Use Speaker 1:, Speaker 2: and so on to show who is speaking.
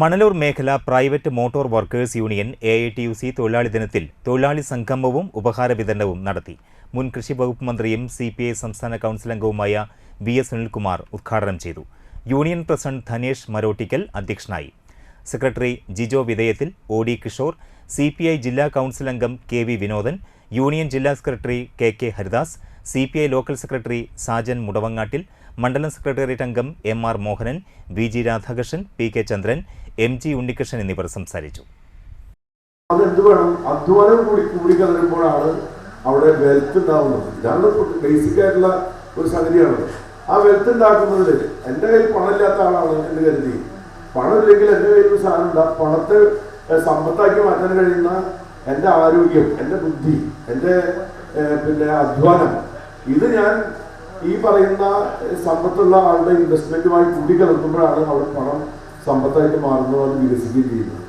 Speaker 1: മണലൂർ മേഖല private motor workers union A I T U C തൊഴിലാളി ദിനത്തിൽ തൊഴിലാളി സംഗമവും ഉപഹാര വിതരണവും നടത്തി. മുൻ കൃഷി വകുപ്പ് മന്ത്രിയും സി പി ഐ സംസ്ഥാന കൗൺസിൽ അംഗവുമായ വി എസ് സുനിൽകുമാർ ഉദ്ഘാടനം ചെയ്തു. യൂണിയൻ പ്രസിഡന്റ് ധനേഷ് മരോട്ടിക്കൽ അധ്യക്ഷനായി. Secretary Jijo വിധേയത്തിൽ O D Kishore C P I ജില്ലാ കൗൺസിൽ അംഗം കെ വി വിനോദൻ യൂണിയൻ ജില്ലാ secretary K K Haridas C P I local secretary Sajan Mudavangattil മണ്ഡലം സെക്രട്ടേറിയറ്റ് അംഗം M R Mohanan V G Radhakrishnan P K Chandran M G Unnikrishnan എന്നിവർ സംസാരിച്ചു.
Speaker 2: അതെന്ത് വേണം അധ്വാനം കൂടി കൂടി കലരുമ്പോഴാണ് അവിടെ വെൽത്ത് ഉണ്ടാവുന്നത്. ഇതാണ് ബേസിക് ആയിട്ടുള്ള ഒരു സംഗതിയാണ്. ആ വെൽത്ത് ഉണ്ടാക്കുന്നതിൽ എന്റെ കയ്യിൽ പണമില്ലാത്ത ആളാണ് എന്ന് കരുതി. പണമില്ലെങ്കിൽ എന്റെ കയ്യിൽ ഒരു സാധനം ഉണ്ടാ പണത്തെ സമ്പത്താക്കി മാറ്റാൻ കഴിയുന്ന എന്റെ ആരോഗ്യം എന്റെ ബുദ്ധി എന്റെ പിന്നെ അധ്വാനം ഇത് ഞാൻ ഈ പറയുന്ന സമ്പത്തുള്ള ആളുടെ ഇൻവെസ്റ്റ്മെന്റുമായി കൂടി കലർത്തുമ്പോഴാണ് അവിടെ പണം സമ്പത്തായിട്ട് മാറുന്നത് അത് വികസിക്കുകയും ചെയ്യുന്നത്.